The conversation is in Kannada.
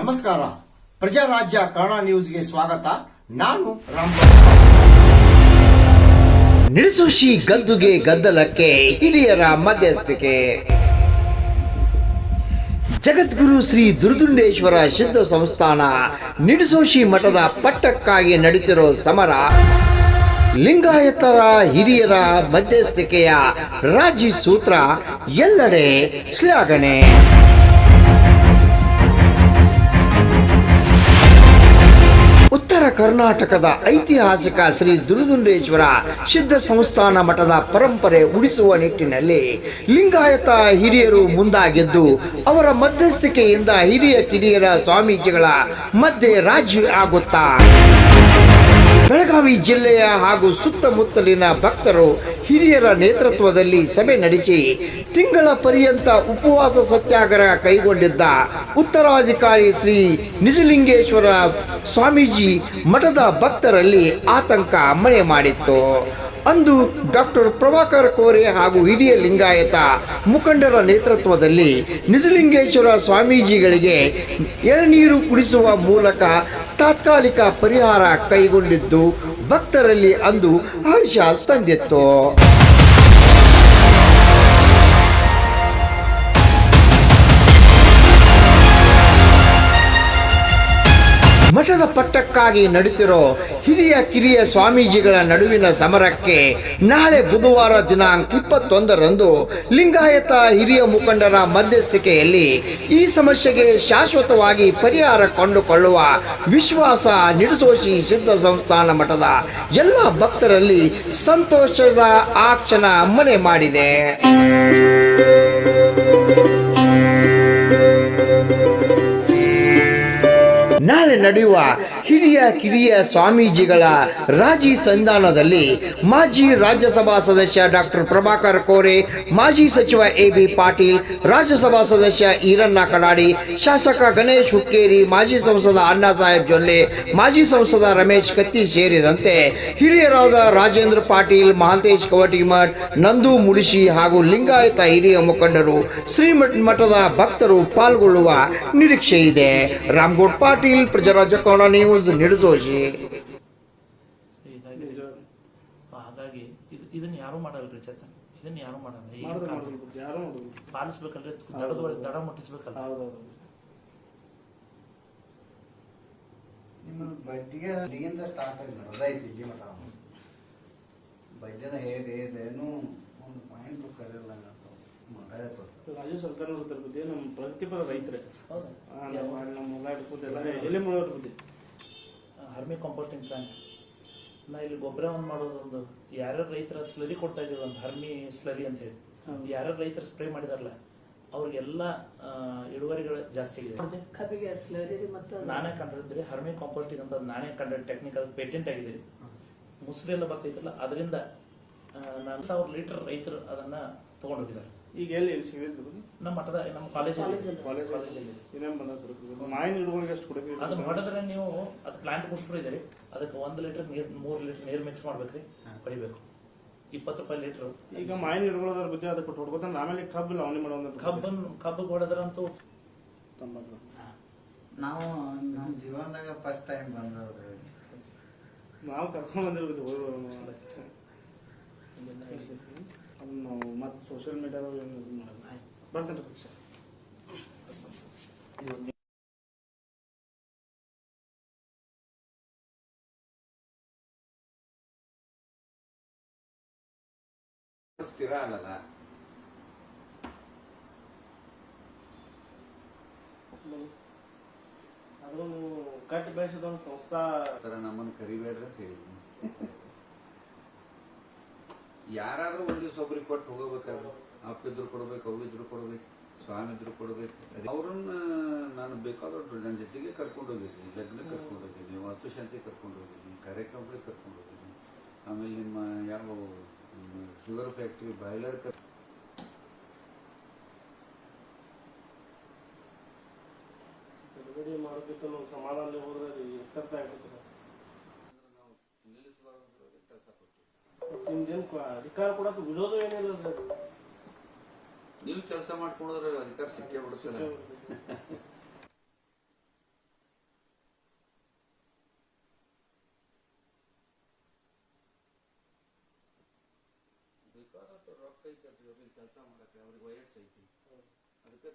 ನಮಸ್ಕಾರ. ಪ್ರಜಾರಾಜ್ಯ ಕನ್ನಡ ನ್ಯೂಸ್ಗೆ ಸ್ವಾಗತ. ನಾನು ರಾಮ್. ನಿಡಸೋಶಿ ಗದ್ದುಗೆ ಗದ್ದಲಕ್ಕೆ ಹಿರಿಯರ ಮಧ್ಯಸ್ಥಿಕೆ. ಜಗದ್ಗುರು ಶ್ರೀ ದುರ್ದುಂಡೇಶ್ವರ ಸಿದ್ಧ ಸಂಸ್ಥಾನ ನಿಡಸೋಶಿ ಮಠದ ಪಟ್ಟಕ್ಕಾಗಿ ನಡೀತಿರೋ ಸಮರ. ಲಿಂಗಾಯತರ ಹಿರಿಯರ ಮಧ್ಯಸ್ಥಿಕೆಯ ರಾಜಿ ಸೂತ್ರ ಎಲ್ಲೆಡೆ ಶ್ಲಾಘನೆ. ಉತ್ತರ ಕರ್ನಾಟಕದ ಐತಿಹಾಸಿಕ ಶ್ರೀ ದುರುದುಂಡೇಶ್ವರ ಸಿದ್ಧ ಸಂಸ್ಥಾನ ಮಠದ ಪರಂಪರೆ ಉಳಿಸುವ ನಿಟ್ಟಿನಲ್ಲಿ ಲಿಂಗಾಯತ ಹಿರಿಯರು ಮುಂದಾಗಿದ್ದು, ಅವರ ಮಧ್ಯಸ್ಥಿಕೆಯಿಂದ ಹಿರಿಯ ಕಿರಿಯರ ಸ್ವಾಮೀಜಿಗಳ ಮಧ್ಯೆ ರಾಜಿ ಆಗುತ್ತಾ ಬೆಳಗಾವಿ ಜಿಲ್ಲೆಯ ಹಾಗೂ ಸುತ್ತಮುತ್ತಲಿನ ಭಕ್ತರು ಹಿರಿಯರ ನೇತೃತ್ವದಲ್ಲಿ ಸಭೆ ನಡೆಸಿ ತಿಂಗಳ ಪರ್ಯಂತ ಉಪವಾಸ ಸತ್ಯಾಗ್ರಹ ಕೈಗೊಂಡಿದ್ದ ಉತ್ತರಾಧಿಕಾರಿ ಶ್ರೀ ನಿಜಲಿಂಗೇಶ್ವರ ಸ್ವಾಮೀಜಿ ಮಠದ ಭಕ್ತರಲ್ಲಿ ಆತಂಕ ಮನೆ ಮಾಡಿತ್ತು. ಅಂದು ಡಾಕ್ಟರ್ ಪ್ರಭಾಕರ್ ಕೋರೆ ಹಾಗೂ ಹಿರಿಯ ಲಿಂಗಾಯತ ಮುಖಂಡರ ನೇತೃತ್ವದಲ್ಲಿ ನಿಜಲಿಂಗೇಶ್ವರ ಸ್ವಾಮೀಜಿಗಳಿಗೆ ಎಳನೀರು ಕುಡಿಸುವ ಮೂಲಕ ತಾತ್ಕಾಲಿಕ ಪರಿಹಾರ ಕೈಗೊಂಡಿದ್ದು ಭಕ್ತರಲ್ಲಿ ಅಂದು ಹರ್ಷ ತಂದಿತ್ತು. ಮಠದ ಪಟ್ಟಕ್ಕಾಗಿ ನಡೀತಿರೋ ಹಿರಿಯ ಕಿರಿಯ ಸ್ವಾಮೀಜಿಗಳ ನಡುವಿನ ಸಮರಕ್ಕೆ ನಾಳೆ ಬುಧವಾರ ದಿನಾಂಕ ಇಪ್ಪತ್ತೊಂದರಂದು ಲಿಂಗಾಯತ ಹಿರಿಯ ಮುಖಂಡರ ಮಧ್ಯಸ್ಥಿಕೆಯಲ್ಲಿ ಈ ಸಮಸ್ಯೆಗೆ ಶಾಶ್ವತವಾಗಿ ಪರಿಹಾರ ಕಂಡುಕೊಳ್ಳುವ ವಿಶ್ವಾಸ ನಿಡಸೋಶಿ ಸಿದ್ಧ ಸಂಸ್ಥಾನ ಮಠದ ಎಲ್ಲ ಭಕ್ತರಲ್ಲಿ ಸಂತೋಷದ ಆಕ್ಷಣ ಕ್ಷಣ ಮನೆ ಮಾಡಿದೆ. ನಾಳೆ ನಡೆಯುವ ಹಿರಿಯ ಕಿರಿಯ ಸ್ವಾಮೀಜಿಗಳ ರಾಜಿ ಸಂಧಾನದಲ್ಲಿ ಮಾಜಿ ರಾಜ್ಯಸಭಾ ಸದಸ್ಯ ಡಾಕ್ಟರ್ ಪ್ರಭಾಕರ್ ಕೋರೆ, ಮಾಜಿ ಸಚಿವ ಎ ಬಿ ಪಾಟೀಲ್, ರಾಜ್ಯಸಭಾ ಸದಸ್ಯ ಈರಣ್ಣ ಕಡಾಡಿ, ಶಾಸಕ ಗಣೇಶ್ ಹುಕ್ಕೇರಿ, ಮಾಜಿ ಸಂಸದ ಅಣ್ಣಾ ಸಾಹೇಬ್ ಜೊಲ್ಲೆ, ಮಾಜಿ ಸಂಸದ ರಮೇಶ್ ಕತ್ತಿ ಸೇರಿದಂತೆ ಹಿರಿಯರಾದ ರಾಜೇಂದ್ರ ಪಾಟೀಲ್, ಮಹಾಂತೇಶ್ ಕವಟಿಮಠ್ ನಂದು ಮುಡಿಶಿ ಹಾಗೂ ಲಿಂಗಾಯತ ಹಿರಿಯ ಮುಖಂಡರು ಶ್ರೀಮಠ ಮಠದ ಭಕ್ತರು ಪಾಲ್ಗೊಳ್ಳುವ ನಿರೀಕ್ಷೆ ಇದೆ. ರಾಮ್ಗೋಡ್ ಪಾಟೀಲ್ ಪ್ರಜಾರಾಜ್ಯ ಕನ್ನಡ ನ್ಯೂಸ್ ನಿಡಸೋಜಿ ಹೀಗಾಗಿ ಹಾಗಾಗಿ ಇದು ಇದನ್ನ ಯಾರು ಮಾಡಲ್ರಿ ಚೇತನ್ ಇದನ್ನ ಯಾರು ಮಾಡಲ್ಲ? ಪಾಲಿಸ್ಬೇಕಲ್ರಿ? ದಡದವರೆಗೆ ದಡ ಮುಟ್ಟಿಸ್ಬೇಕಲ್ಲ ಬಡ್ಡಿಗೆ ಅಲ್ಲಿಂದ ಸ್ಟಾರ್ಟ್ ಆಗಿ ನಡೆದೈತಿ ಇಲ್ಲಿ ಬಡ್ಡಿನ ಹೇಗೆ ಏನು ರಾಜ್ಯ ಸರ್ಕಾರ ನಮ್ಮ ಪ್ರಗತಿಪರ ರೈತರೇ. ನಮ್ಮ ಹೊಲ ಎಲ್ಲ ಹರ್ಮಿ ಕಾಂಪೋಸ್ಟಿಂಗ್ ಪ್ಲಾಂಟ್. ನಾ ಇಲ್ಲಿ ಗೊಬ್ಬರವನ್ನು ಮಾಡೋದೊಂದು ಯಾರ್ಯಾರು ರೈತರ ಸ್ಲರಿ ಕೊಡ್ತಾ ಇದ್ದೀವಿ ಒಂದು ಹರ್ಮಿ ಸ್ಲರಿ ಅಂತ ಹೇಳಿ. ಯಾರ್ಯಾರು ರೈತರು ಸ್ಪ್ರೇ ಮಾಡಿದಾರಲ್ಲ ಅವ್ರಿಗೆಲ್ಲ ಇಳುವರಿಗಳು ಜಾಸ್ತಿ ಆಗಿದೆ. ಕಬ್ಬಿಗೆ ಸ್ಲರಿ ಮತ್ತು ನಾನೇ ಕಂಡಿದ್ರಿ ಹರ್ಮಿ ಕಾಂಪೋಸ್ಟಿಂಗ್ ಅಂತ ನಾನೇ ಕಂಡ ಟೆಕ್ನಿಕ್ ಅದು ಪೇಟೆಂಟ್ ಆಗಿದೆ ರೀ ಮುಸ್ರಿ ಎಲ್ಲ ಬರ್ತೈತಲ್ಲ ಅದರಿಂದ ನಾನು ಸಾವಿರ ಲೀಟರ್ ರೈತರು ಅದನ್ನ ತಗೊಂಡೋಗಿದ್ದಾರೆ. ಈಗ ಎಲ್ಲಿ ಎಲ್ಲಿ ಸಿಗುತ್ತೆ ನಮ್ಮ ಮಠದ ನಮ್ಮ ಕಾಲೇಜಲ್ಲಿ. ಕಾಲೇಜ್ ಕಾಲೇಜಲ್ಲಿ. ಏನೇನು ಬಂದ ಮಾಯಿನ ಗಿಡಗಳಿಗೆ ಎಷ್ಟು ಕೊಡಬೇಕು ಅದು ಹೊಡೆದ್ರೆ ನೀವು ಅದು ಪ್ಲಾಂಟ್ ಮುಷ್ಟಿದ್ದೀರಿ ಅದಕ್ಕೆ ಒಂದು ಲೀಟರ್ ನೀರ್ ಮೂರು ಲೀಟರ್ ನೀರು ಮಿಕ್ಸ್ ಮಾಡ್ಬೇಕ್ರಿ ಕಡಿಬೇಕು ಇಪ್ಪತ್ತು ರೂಪಾಯಿ ಲೀಟರ್ ಈಗ ಮಾಯಿನ ಗಿಡಗಳು ಬಗ್ಗೆ ಬುದ್ಧಿ ಅದಕ್ಕೆ ಹೊಡ್ಕೊತಾನೆ ಆಮೇಲೆ ಕಬ್ಬು ಇಲ್ಲ ಮಾಡೋ ಮಾಡೋದು ಕಬ್ಬನ್ ಕಬ್ಬು ಹೊಡೆದ್ರಂತೂ ತಂಬಾಕು. ನಾವು ನಮ್ಮ ಜೀವನದಾಗ ಫಸ್ಟ್ ಟೈಮ್ ಬಂದವ್ರಿ ನಾವು ಕರ್ಕೊಂಡು ಬಂದಿರ್ಬೋದು ಹೋಗಿ ನಾವು ಮತ್ತೆ ಸೋಷಿಯಲ್ ಮೀಡಿಯಾದಾಗ ಏನು ಇದು ಮಾಡಲ್ಲ ಬರ್ತೇನೆ ರೀ ಸರ್. ಸ್ಥಿರ ಅಲ್ಲಲ್ಲ ಅದು ಕಟ್ ಬೆಳೆಸಿದ ಒಂದು ಸಂಸ್ಥಾ ನಮ್ಮನ್ನು ಕರಿಬೇಡ್ರಿ ಅಂತ ಹೇಳಿದ್ನಿ. ಯಾರಾದ್ರೂ ಒಂದ್ ದಿವ್ಸ ಒಬ್ರಿಗೆ ಕೊಟ್ಟು ಹೋಗಬೇಕಾದ್ರೆ ಅಪ್ಪ ಇದ್ರು ಕೊಡ್ಬೇಕು ಅವ್ರು ಇದ್ರು ಕೊಡ್ಬೇಕು ಸ್ವಾಮಿ ಇದ್ರು ಕೊಡ್ಬೇಕು ಅವ್ರನ್ನ ನಾನು ಬೇಕಾದ್ರು ನನ್ನ ಜೊತೆಗೆ ಕರ್ಕೊಂಡು ಹೋಗಿದ್ದೀನಿ. ಲಗ್ನ ಕರ್ಕೊಂಡು ಹೋಗಿದ್ದೀನಿ ವಾಸ್ತುಶಾಂತಿ ಕರ್ಕೊಂಡು ಹೋಗಿದ್ದೀನಿ ಕಾರ್ಯಕ್ರಮಗಳಿಗೆ ಕರ್ಕೊಂಡು ಹೋಗಿದ್ದೀನಿ. ಆಮೇಲೆ ನಿಮ್ಮ ಯಾವ ಶುಗರ್ ಫ್ಯಾಕ್ಟ್ರಿ ಬಾಯ್ಲರ್ ಕರ್ ಸಮಾಧಾನ ಹೋದ್ರೆ ಎಷ್ಟರ್ಥ ಆಗ್ತದೆ ನಾವು ನಿಲ್ಲಿಸಬಾರ್ದು ಕೆಲಸ ಕೊಟ್ಟಿವಿ ನಿಮ್ದೇನು ಅಧಿಕಾರ ಕೂಡ ವಿರೋಧ ಏನಿಲ್ಲ ಅದು. ನೀವು ಕೆಲಸ ಮಾಡ್ಕೊಂಡ್ರೆ ಅಧಿಕಾರ ಸಿಕ್ಕೇ ಬಿಡುತ್ತಲ್ಲ ಬೇಕಾದಷ್ಟು ರೊಕ್ಕ ಐತೆ ಕೆಲಸ ಮಾಡಕ್ಕೆ ಅವ್ರಿಗೆ ವಯಸ್ಸೈತಿ ಅದಕ್ಕೆ